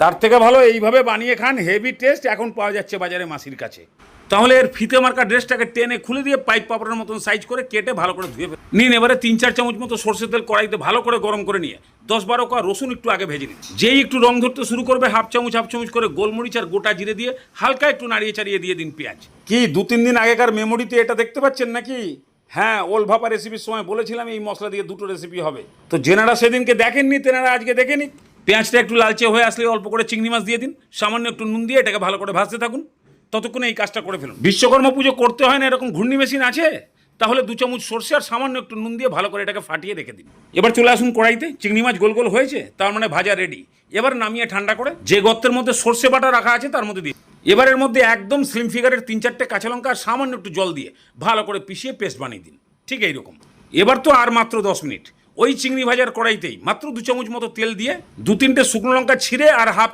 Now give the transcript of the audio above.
তার থেকে ভালো এইভাবে বানিয়ে খান হেভি টেস্ট এখন পাওয়া যাচ্ছে বাজারে মাসির কাছে। তাহলে এর ফিতে মার্কা ড্রেসটাকে টেনে খুলে দিয়ে পাইপ পাপড়ের মতন সাইজ করে কেটে ভালো করে ধুয়ে নিন, এবারে তিন চার চামচ মতো সর্ষের তেল কড়াইতে ভালো করে গরম করে নিয়ে দশ বারো কোয়া রসুন একটু আগে ভেজে নিন। যেই একটু রং ধরতে শুরু করবে, হাফ চামচ হাফ চামচ করে গোলমরিচ আর গোটা জিরে দিয়ে হালকা একটু নাড়িয়ে চাড়িয়ে দিয়ে দিন পেঁয়াজ। কি, দু তিন দিন আগেকার মেমোরিতে এটা দেখতে পাচ্ছেন নাকি? হ্যাঁ ওল ভাপা রেসিপির সময় বলেছিলাম এই মশলা দিয়ে দুটো রেসিপি হবে। তো যেনারা সেদিনকে দেখেননি, তেনারা আজকে দেখে নিন পেঁয়াজটা একটু লালচে হয়ে আসলে অল্প করে চিংড়ি মাছ দিয়ে দিন, সামান্য একটু নুন দিয়ে এটাকে ভালো করে ভাজতে থাকুন, ততক্ষণে এই কাজটা করে ফেলুন। বিশ্বকর্মা পুজো করতে হয় না, এরকম ঘূর্ণি মেশিন আছে, তাহলে দু চামচ সর্ষে আর সামান্য একটু নুন দিয়ে ভালো করে এটাকে ফাটিয়ে রেখে দিন। এবার চলে আসুন কড়াইতে, চিংড়ি মাছ গোল গোল হয়েছে, তার মানে ভাজা রেডি এবার নামিয়ে ঠান্ডা করে যে গর্তের মধ্যে সর্ষে বাটা রাখা আছে তার মধ্যে দিয়ে এবারের মধ্যে একদম স্লিম ফিগারের তিন চারটে কাঁচা লঙ্কা আর সামান্য একটু জল দিয়ে ভালো করে পিষিয়ে পেস্ট বানিয়ে দিন। ঠিক এইরকম। এবার তো আর মাত্র দশ মিনিট। ওই চিংড়ি ভাজার কড়াইতেই মাত্র দু চামচ মতো তেল দিয়ে দু তিনটে শুকনো লঙ্কা ছিঁড়ে আর হাফ